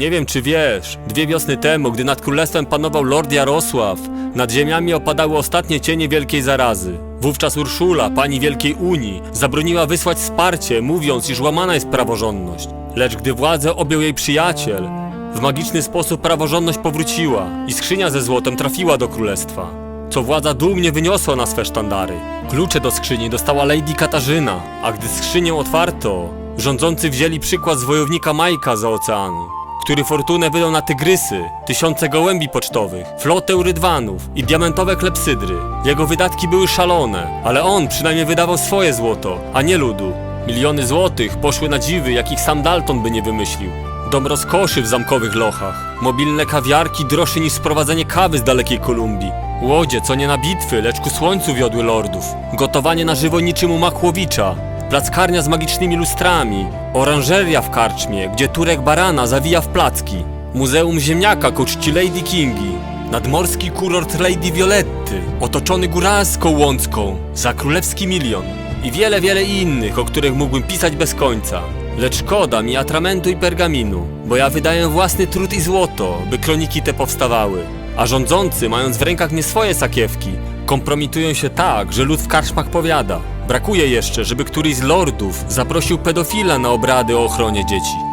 Nie wiem czy wiesz, dwie wiosny temu, gdy nad królestwem panował Lord Jarosław, nad ziemiami opadały ostatnie cienie wielkiej zarazy. Wówczas Urszula, pani Wielkiej Unii, zabroniła wysłać wsparcie, mówiąc, iż łamana jest praworządność. Lecz gdy władzę objął jej przyjaciel, w magiczny sposób praworządność powróciła i skrzynia ze złotem trafiła do królestwa. Co władza dumnie wyniosła na swe sztandary. Klucze do skrzyni dostała Lady Katarzyna, a gdy skrzynię otwarto, rządzący wzięli przykład z wojownika Majka za oceanu, który fortunę wydał na tygrysy, tysiące gołębi pocztowych, flotę rydwanów i diamentowe klepsydry. Jego wydatki były szalone, ale on przynajmniej wydawał swoje złoto, a nie ludu. Miliony złotych poszły na dziwy, jakich sam Dalton by nie wymyślił. Dom rozkoszy w zamkowych lochach, mobilne kawiarki droższe niż sprowadzenie kawy z dalekiej Kolumbii. Łodzie, co nie na bitwy, lecz ku słońcu wiodły lordów. Gotowanie na żywo niczym u Makłowicza. Plackarnia z magicznymi lustrami. Oranżeria w karczmie, gdzie Turek Barana zawija w placki. Muzeum Ziemniaka ku czci Lady Kingi. Nadmorski kurort Lady Violetty, otoczony góralską łącką, za królewski milion. I wiele, wiele innych, o których mógłbym pisać bez końca. Lecz szkoda mi atramentu i pergaminu, bo ja wydaję własny trud i złoto, by kroniki te powstawały. A rządzący, mając w rękach nie swoje sakiewki, kompromitują się tak, że lud w karczmach powiada. Brakuje jeszcze, żeby któryś z lordów zaprosił pedofila na obrady o ochronie dzieci.